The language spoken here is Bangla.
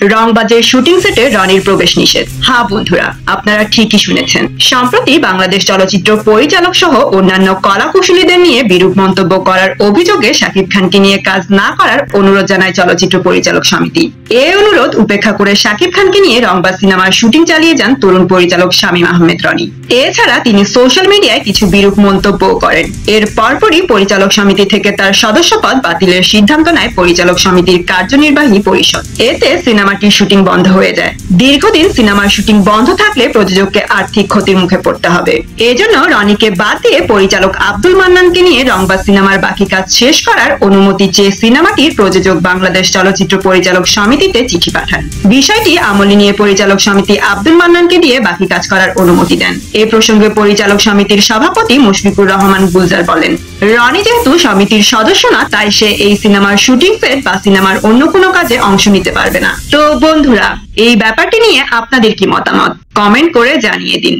রংবাজের শুটিং সেটে রনির প্রবেশ নিষেধ। হ্যাঁ বন্ধুরা, আপনারা ঠিকই শুনেছেন। সম্প্রতি বাংলাদেশ চলচ্চিত্র পরিচালক সহ অন্যান্য কলা কুশলীদের নিয়ে বিরূপ মন্তব্য করার অভিযোগে শাকিব খানকে নিয়ে কাজ না করার অনুরোধ জানায় চলচ্চিত্র পরিচালক সমিতি। এই অনুরোধ উপেক্ষা করে শাকিব খানকে নিয়ে রংবাজ সিনেমার শুটিং চালিয়ে যান তরুণ পরিচালক শামীম আহমেদ রনি। এছাড়া তিনি সোশ্যাল মিডিয়ায় কিছু বিরূপ মন্তব্য করেন। এর পরপরই পরিচালক সমিতি থেকে তার সদস্যপদ বাতিলের সিদ্ধান্ত নেয় পরিচালক সমিতির কার্যনির্বাহী পরিষদ। এতে সিনেমাটির শুটিং বন্ধ হয়ে যায়। দীর্ঘদিন সিনেমার শুটিং বন্ধ থাকলে প্রযোজককে আর্থিক ক্ষতির মুখে পড়তে হবে। এজন্য রনিকে বাদ দিয়ে পরিচালক আব্দুল মান্নানকে নিয়ে রংবাজ সিনেমার বাকি কাজ শেষ করার অনুমতি চেয়ে সিনেমাটির প্রযোজক বাংলাদেশ চলচ্চিত্র পরিচালক সমিতিতে চিঠি পাঠান। বিষয়টি আমলে নিয়ে পরিচালক সমিতি আব্দুল মান্নানকে দিয়ে বাকি কাজ করার অনুমতি দেন। এ প্রসঙ্গে পরিচালক সমিতির সভাপতি মুশফিকুর রহমান গুলজার বলেন, রনি যেহেতু সমিতির সদস্য না, তাই সে এই সিনেমার শুটিং সেট বা সিনেমার অন্য কোনো কাজে অংশ নিতে পারবে না। তো বন্ধুরা এই ব্যাপারটি নিয়ে আপনাদের কি মতামত? কমেন্ট করে জানিয়ে দিন।